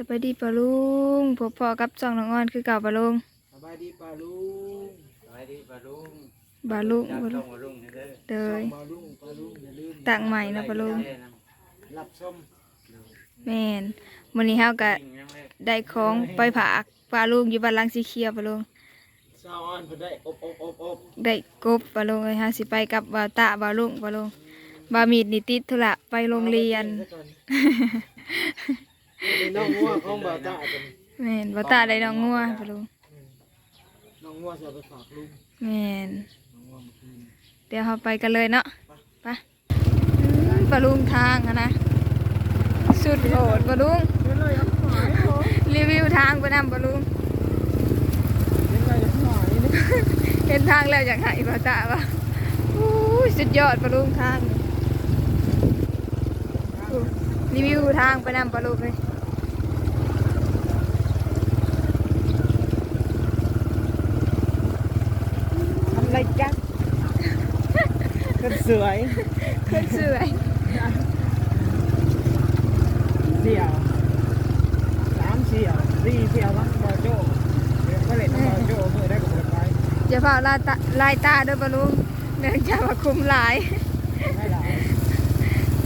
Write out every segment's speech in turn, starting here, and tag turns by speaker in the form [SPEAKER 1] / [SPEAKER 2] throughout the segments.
[SPEAKER 1] สบายดีปะลุงพบพอกับจ่องน้องอ้อนคือเก่าปะลุง
[SPEAKER 2] สบายดีปลาลุง
[SPEAKER 3] สวัสดีปลาลุง
[SPEAKER 1] บาลุง
[SPEAKER 3] อยาก
[SPEAKER 1] บา
[SPEAKER 3] ต้
[SPEAKER 1] ลุ
[SPEAKER 3] อง
[SPEAKER 1] ง
[SPEAKER 3] มาลุงนี่เด้อ
[SPEAKER 1] เดย
[SPEAKER 2] ปลาลุงปลาลุงอย่าลืม
[SPEAKER 1] ตั้งใหม่นะปะลุง
[SPEAKER 2] รับชม
[SPEAKER 1] แม่นมื้อนี้เฮาก็
[SPEAKER 3] จริงยังเลย
[SPEAKER 1] ได้ของไปผากปลาลุงอยู่บ้านหลังสีเขียวปะลุง
[SPEAKER 2] ซาออนเพิ่นได้อบอบอบอบ
[SPEAKER 1] ได้กบปะลุงเลยฮะสิไปกับบ่าวตาบ่าวลุงปะลุงบ่าวมีดนี่ติดธุระไปโรงเรียน
[SPEAKER 2] นี่น้องงัวของบ่าวตาเป็น
[SPEAKER 1] แม่นบ่าวตาได้น้องงัวปะลุง
[SPEAKER 2] น้องงัวจะเอาไปฝากลุง
[SPEAKER 1] แม่น
[SPEAKER 2] น้องงัวมาคืน
[SPEAKER 1] เดี๋ยวเราไปกันเลยเนาะไปอืมปะลุงทางอะนะสุดโหดปะลุง
[SPEAKER 2] เล่นเลยครับหายโอ้
[SPEAKER 1] รีวิวทางไปนำปะลุง
[SPEAKER 2] เล่นเลยครับหายนี่
[SPEAKER 1] เห็นทางแล้วอยากหายภาษาปะอู้ยสุดยอดปะลุงทางอู้รีวิวทางไปนำปะลุงเลย
[SPEAKER 2] ทำไรจักกันสวย
[SPEAKER 1] ขึ้นสวย
[SPEAKER 2] เสี่ยวสามเสี่ยวสี่เสี่ยวทั้งบ่อโจ้เดี๋ยวก็เลยทั้งบ่อโจ้เมื่อได้กับเปิดไป
[SPEAKER 1] อย่าเผาลายตาลายตาด้วยปะลุงเนื่องจากว่าคุมหลาย
[SPEAKER 2] ไม่หลาย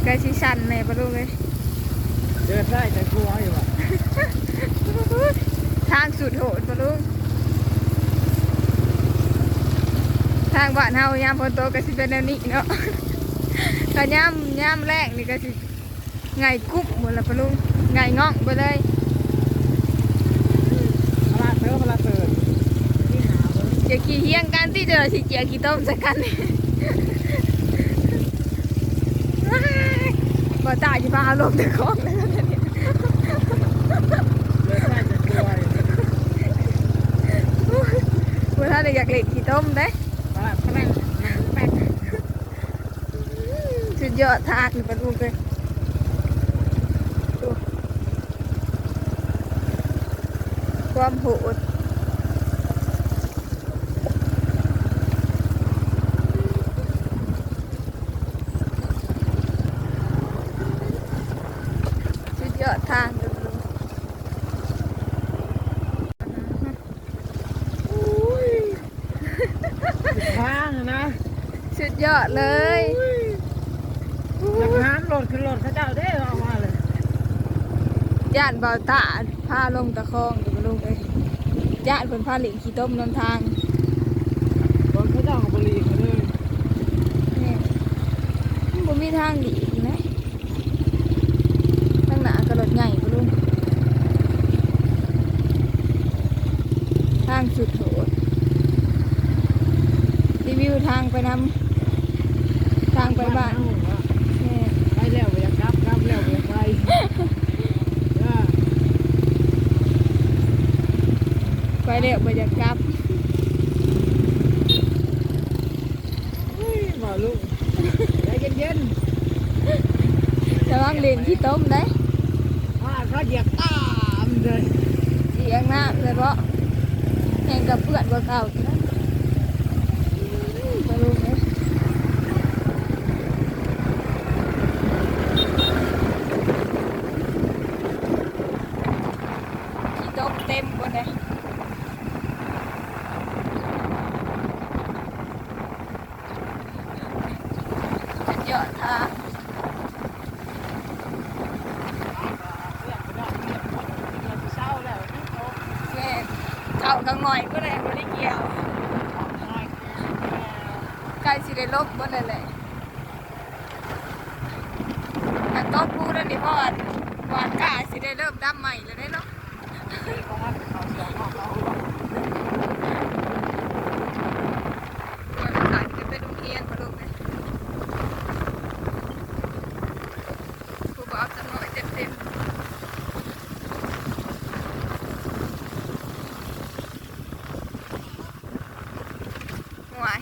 [SPEAKER 1] กระชิชันเลยปะลุงเลย
[SPEAKER 2] เดินได้แต่กลัวอยู่อะ
[SPEAKER 1] ทางสุดโหดปะลุง ทางบ้านเฮายามพนโตกก็สิเป็นแนวนี้เนาะแต่ยามยามแรกนี่ก็สิไงกุ๊บหมดละปะลุงไงง่องไปเลย
[SPEAKER 2] พลาดเถอะพลาดเถิดที่หาเบิ่ง
[SPEAKER 1] จะขี่เฮียงกันที่เจอสิเจียขี่ต้มสักกันนี่บ่ตายจะพาลงแต่ของเลยนะเนี่ย
[SPEAKER 2] เดินได้แต่กลัวอยู่
[SPEAKER 1] บ่ถ้าได้อยากเล่นขี่ต้มเด้
[SPEAKER 2] พลาดพลาดแป๊ก
[SPEAKER 1] สุ ดยอดทางนี่ปะลุงเลยดูความโหดสุดยอดทางเลยปะลุงอุ้ย
[SPEAKER 2] ทางนะ
[SPEAKER 1] สุดยอดเลย
[SPEAKER 2] จาก นั้นโหลดขึ้นโหลดเขาเจ้าได้ออกมาเลย
[SPEAKER 1] ย่านเบาตาพาลงตะคองเดี๋ยวมาลงเลยย่านเพิ่นพาหลิงขี่ต้มนำทาง
[SPEAKER 2] โหลดเขาเจ้าของบรีเขาเลย
[SPEAKER 1] นี่มันบ่มีทางหลีกนะทางหน้ากระโดดใหญ่ปะลุงทางสุดโหดรีวิวทางไปนำทางไปบ้านแม่
[SPEAKER 2] ไปแล้วไปกลับกลับแล้วไป ไปเออ
[SPEAKER 1] ไปเร็วไปจะกลับ
[SPEAKER 2] เฮ้ยมาลูกใจเย็น
[SPEAKER 1] ระวังเล่นขี่ต้มได้
[SPEAKER 2] ๆมาเขาเหยียบตามเลย
[SPEAKER 1] เสียงน้ำเลยเพราะแข่งกับเพื่อนกว่าเก่าอีกนะไปลุงเลย ขี้ต้มเต็มบนเลยสุดยอดทาง
[SPEAKER 2] เศร้าแล้ว
[SPEAKER 1] แม่ เก่างหน่อยก็เลยไม่ได้เกี่ยวกายสิได้ลบบนเลยเลยแต่ต้องพูดอันนี้เพราะว่าหวานกาสิได้เริ่มดำใหม่เลยได้เนาะวันขายจะไปโรงเรียนพอลูกเลยครูบอกจำนวนเต็มเต็มๆหวาย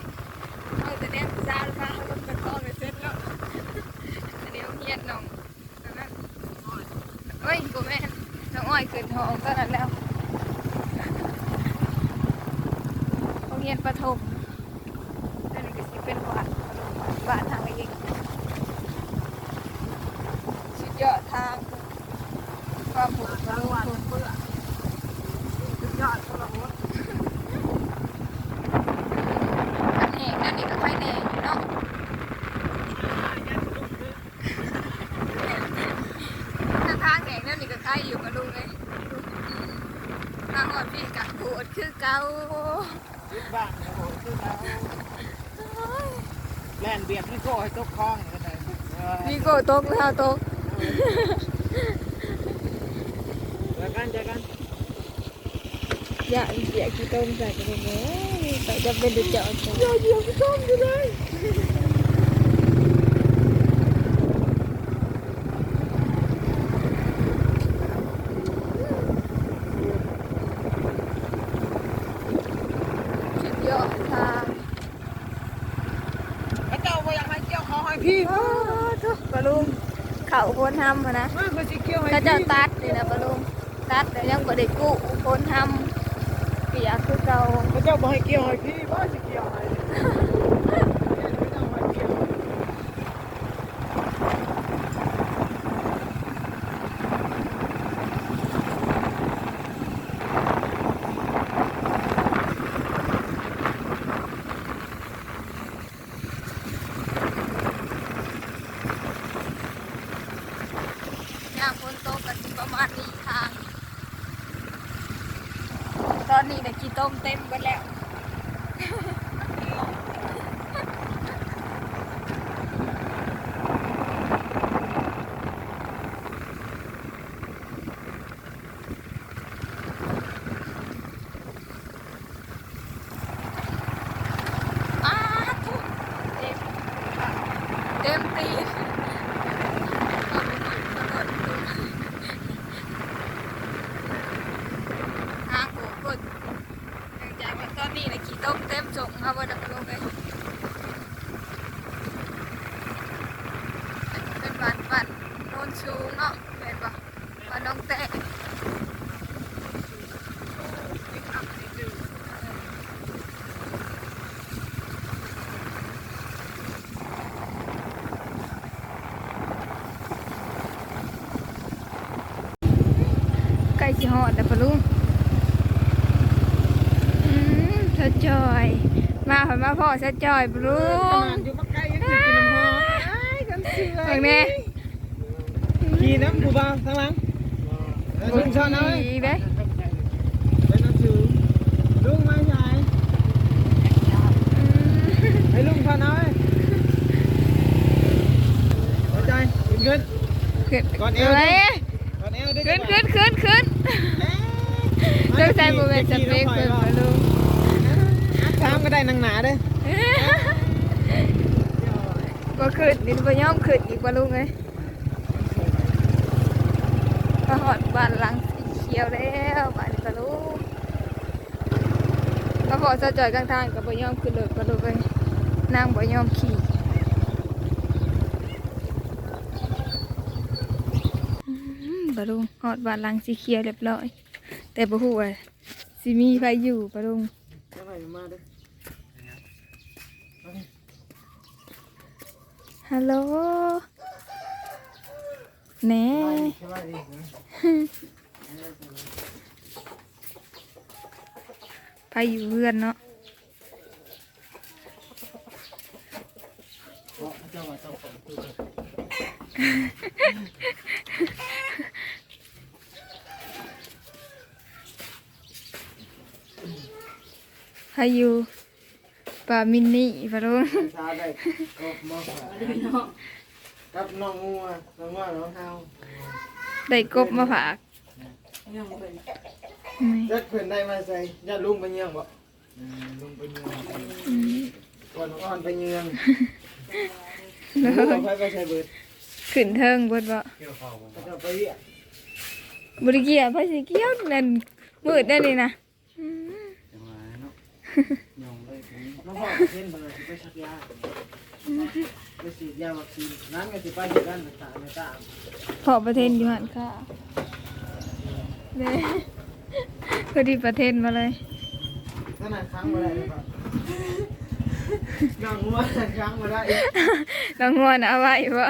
[SPEAKER 1] เอาแต่เนี้ยซาลูกค้าเขาลงตะกร้อไปเซ็ตแล้วอันนี้เขาเฮียนน้องตอนนั้นเฮ้ยกูแม่นน้ อยขึ้นท้องเท่านั้นแล้วโรงเรียนประถมอันนี้ก็สิเป็นหวานหวานทางเองสุดยอดทางพอ ความผูก
[SPEAKER 2] สารวัตรเพื่อสุดยอดสารวัตร
[SPEAKER 1] อันแห้งนั่นนี่ก็ไข่แดงเนาะถ้าทางแห้งนั่นนี่ก็ไข่อยู่กับลุงเลยทางหอดพี่กับปวดคือเก่า
[SPEAKER 2] ยึดบ้านโอ้โหคือเรา แล่นเบียดนี่โก้ให้ตกคลองก็ได้เออ
[SPEAKER 1] พี่โก้ตกแล้วตก
[SPEAKER 2] เจอกันเจอกัน
[SPEAKER 1] อย่าเสียขี้ต้มใส่กันเลยแต่จะเป็นเดือดเจาะอย่าเสียขี้ต้มอยู่เลยสุดยอดค่ะ
[SPEAKER 2] พระเจ้าบ่อยากให้เกี่ยวคอให้พี่
[SPEAKER 1] โอ้ทุกปลุงเข่าคน ทำอะนะ
[SPEAKER 2] มากกว่าสิเกี่ยวให้
[SPEAKER 1] ก็
[SPEAKER 2] พี่
[SPEAKER 1] จะตัดนี่นะปลุงตัดแต่ยังบ่ได้กู้คนทำเปียกคือเก่า
[SPEAKER 2] พระเจ้าบ่ให้เกี่ยวให้พี่บ่สิเกี่ยวให้พระเจ้าให้เกี่ยว
[SPEAKER 1] ย่างฝนตกกันประมาณนี้ค่ะ ตอนนี้เนี่ยกี่ต้มเต็มไปแล้ว อ้าทุกเต็มเต็มตีน ทางโกกด เนื่องจากว่าตอนนี้นะขี่ต้มเต็มส่งครับว่าดับลงเลยเป็นบ้านบ้านโนนสูงเนาะเป็นปะบ้านน้องแตะใกล้สิฮอดแล้วปะลุงอืม สะจอย มาผ่านมาพ่อสะจอยปะลุ
[SPEAKER 2] ข
[SPEAKER 1] ง
[SPEAKER 2] นาดอยู่มาไกลยังสิกินน้ำหอมไอ้กันเสือ
[SPEAKER 1] เบิ่งแน่
[SPEAKER 2] ขี่น้ำผู้บ่าวทางหลังแล้วลุงชอนเอาไว้
[SPEAKER 1] อีกเด้
[SPEAKER 2] ไปน้ำชูลุงไม่ใช่
[SPEAKER 1] อืม
[SPEAKER 2] ให้ลุงชอนเอาไว้หัวใจขึ้นขึ้น
[SPEAKER 1] ขึ้น
[SPEAKER 2] ก่อนเอว
[SPEAKER 1] อะไร
[SPEAKER 2] ก่อนเอวด้วย
[SPEAKER 1] ขึ้นขึ้นขึ้นขึ้นเจ้าชายโมเมนต์สเปกเปิดปะลุง
[SPEAKER 2] ถามก็ได้ นางหนาเด้อ
[SPEAKER 1] บ่ขึ้นดินบ่ยอมขึ้นอีกปะลุงเลยมาหอดบ้านหลังสีเขียวแล้วบ้านปะลุงมาพอสะจอยกลางทางกับบ่ยอมขึ้นรถปะลุงเลยนางบ่ยอมขี่ปะลุงหอดบานลังสีเขียวเรียบร้อย แต่บ่ฮู้ว่าสิมีไผอยู่ปะลุง
[SPEAKER 2] เจ้าหน่อยมาเด้อ
[SPEAKER 1] ฮัลโหลแหน่
[SPEAKER 2] สบายดีนะ
[SPEAKER 1] ไผอยู่เพื่อนเนาะ
[SPEAKER 2] เพราะเจ้าว่าเจ้าของตัว
[SPEAKER 1] ไผอยู่ ป่ามินนี่ปะลุง
[SPEAKER 2] ชาได้ก็มาฝากกับน้องงัวน้องงัวน้องเฮา
[SPEAKER 1] ได้กบมาฝากนี่
[SPEAKER 2] จัดเพิ่นได้มาใส่ญาติลุงไปเยืองบ่ลุงไปเยือง
[SPEAKER 1] อืม
[SPEAKER 2] ก่อนอ่อนไปเยือง
[SPEAKER 1] เล
[SPEAKER 2] ลุง
[SPEAKER 1] ย
[SPEAKER 2] ไปไปใส่เบิด
[SPEAKER 1] ขึ้นเทิงเบิดบ่
[SPEAKER 2] เกี่ยวข้าวบ่เจ้าไปเรียก
[SPEAKER 1] บ่ได้เกี่ยวไผสิเกี่ยวนั่นมืดได้นี่นะอืม
[SPEAKER 2] จังหวะเนาะยองเลย น้องพ่อเพิ่นเพิ่นสิไปชักยาไปฉีดยาวัคซีนนั้นก็สิไปเฮ็ดกันต่างๆในตาม
[SPEAKER 1] พอประเทศอยู่หั่นค่ะเด้พอดีประเทศมาเลย
[SPEAKER 2] ขนาดครั้งบ่ได้เลยป่ะน้องงัวครั้งบ่ได้
[SPEAKER 1] น้องงวนเอาไว้บ่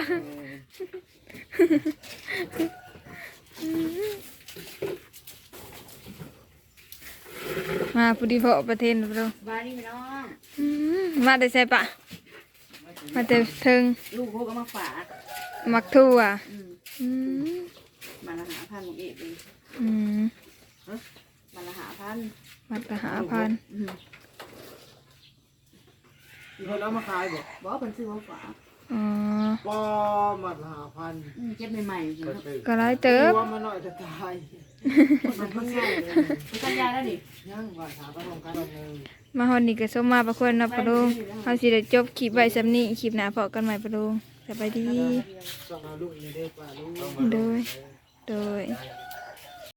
[SPEAKER 2] เออ
[SPEAKER 1] มาพุดีเพาะประเทศปะลุง
[SPEAKER 3] บ้านนี้พี่น้อง
[SPEAKER 1] อืมมาแต่ใส่ปะ มาแต่เทิง
[SPEAKER 3] ลูกพวกก็มาฝาก
[SPEAKER 1] มักทั่ว
[SPEAKER 3] อืม
[SPEAKER 1] อืม
[SPEAKER 3] มาละหาพันของเอกเอง
[SPEAKER 1] อืม
[SPEAKER 3] มาละหาพัน
[SPEAKER 1] มักละหาพัน
[SPEAKER 3] อืม
[SPEAKER 2] มีคนเอามาขายบ่
[SPEAKER 3] บอกเป็นซื้อมาฝาก
[SPEAKER 1] อ๋อ
[SPEAKER 2] ปอมัดละห้าพัน
[SPEAKER 3] อืมเก็บใหม่ๆอยู่ครับ
[SPEAKER 1] ก็ร้ายเติบ
[SPEAKER 2] ว่ามันหน่อยจะตาย
[SPEAKER 3] มันเพิ่งง่ายเลยไปกันยาแล้วดิ
[SPEAKER 2] ยังว่าถามก็ลงกันลงเลย
[SPEAKER 1] มาฮอนนี่ก็สมมาประควรนะปะลุงเฮาสิได้จบคลิปไว้สำนี้คลิปหน้าพอกันใหม่ปะลุงสบายดี
[SPEAKER 2] ต้องเอาลูกนี่ได้ป่าลูก
[SPEAKER 1] โดย โดย
[SPEAKER 2] เ